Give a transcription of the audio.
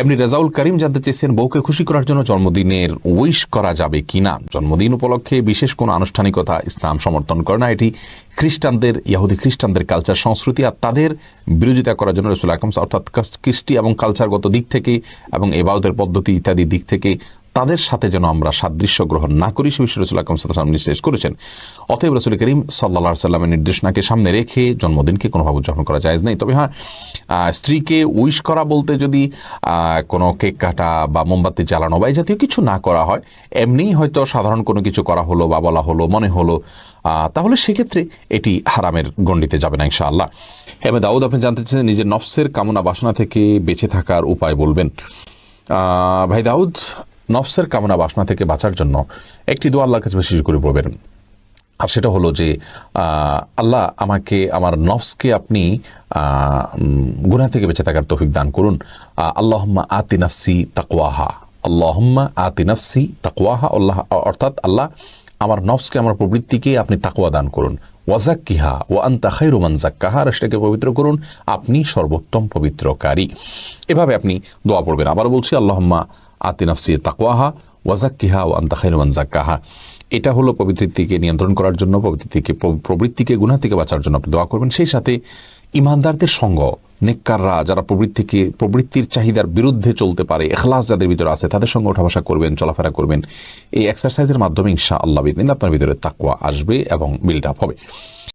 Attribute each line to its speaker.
Speaker 1: এমনি রেজাউল করিম জানতে চেয়েছেন বউকে খুশি করার জন্য জন্মদিনের উইশ করা যাবে কিনা। জন্মদিন উপলক্ষে বিশেষ কোনো আনুষ্ঠানিকতা ইসলাম সমর্থন করে না। এটি খ্রিস্টানদের ইয়াহুদি খ্রিস্টানদের কালচার সংস্কৃতি আর তাদের বিরোধিতা করার জন্য রসুল আকমস অর্থাৎ কৃষ্টি এবং কালচারগত দিক থেকে এবং এবাউদের পদ্ধতি ইত্যাদি দিক থেকে তাদের সাথে যেন আমরা সাদৃশ্য গ্রহণ না করি, সে বিষয়ে রসুল আকরম সাল্লাম নির্দেশ করেছেন। অতএব রসুল করিম সাল্লা সাল্লামের নির্দেশনাকে সামনে রেখে জন্মদিনকে কোনোভাবে উদযাপন করা যায় নেই। তবে হ্যাঁ স্ত্রীকে উইশ করা বলতে যদি কোনো কেক কাটা বা মোমবাতি জ্বালানো বা এই জাতীয় কিছু না করা হয়, এমনিই হয়তো সাধারণ কোনো কিছু করা হলো বা বলা হলো, মনে হলো তাহলে সেক্ষেত্রে এটি হারামের গণ্ডিতে যাবে না ইনশাআল্লাহ। হেমে দাউদ, আপনি জানতে চাচ্ছেন নিজের নফসের কামনা বাসনা থেকে বেঁচে থাকার উপায় বলবেন। ভাই দাউদ নফসের কামনা বাসনা থেকে বাঁচার জন্য একটি দোয়া আল্লাহর কাছে বেশি করে পড়বেন। আর সেটা হলো যে আল্লাহ আমাকে, আমার নফসকে আপনি গুণা থেকে বেঁচে থাকার তৌফিক দান করুন। আল্লাহম্মা আতি নাফসি তাকওয়াহা। আল্লাহম্মা আতি নাফসি তাকওয়াহা। আল্লাহ, অর্থাৎ আল্লাহ আমার নফসকে, আমার প্রবৃত্তিকে আপনি তাকওয়া দান করুন। ওয়াজাক্কিহা ও আন্তা খাইরুমান জাক্কাহা আর সেটাকে পবিত্র করুন। আপনি সর্বোত্তম পবিত্রকারী। এভাবে আপনি দোয়া পড়বেন। আবার বলছি, আল্লাহম্মা আতি নাফসি তাকওয়াহা ওয়াজাক্কিহা ও আন্তা খাইরুমান জাক্কাহা এটা হলো প্রবৃত্তিকে নিয়ন্ত্রণ করার জন্য, প্রবৃত্তিকে প্রবৃত্তিকে গুণা থেকে বাঁচার জন্য আপনি দোয়া করবেন। সেই সাথে ইমানদারদের সঙ্গ, নেককাররা যারা প্রবৃত্তিকে, প্রবৃত্তির চাহিদার বিরুদ্ধে চলতে পারে এখলাস যাদের ভিতরে আছে, তাদের সঙ্গে ওঠা বসা করবেন, চলাফেরা করবেন। এই এক্সারসাইজের মাধ্যমে ইনশা আল্লাহ আপনার ভিতরে তাকুয়া আসবে এবং বিল্ড আপ হবে।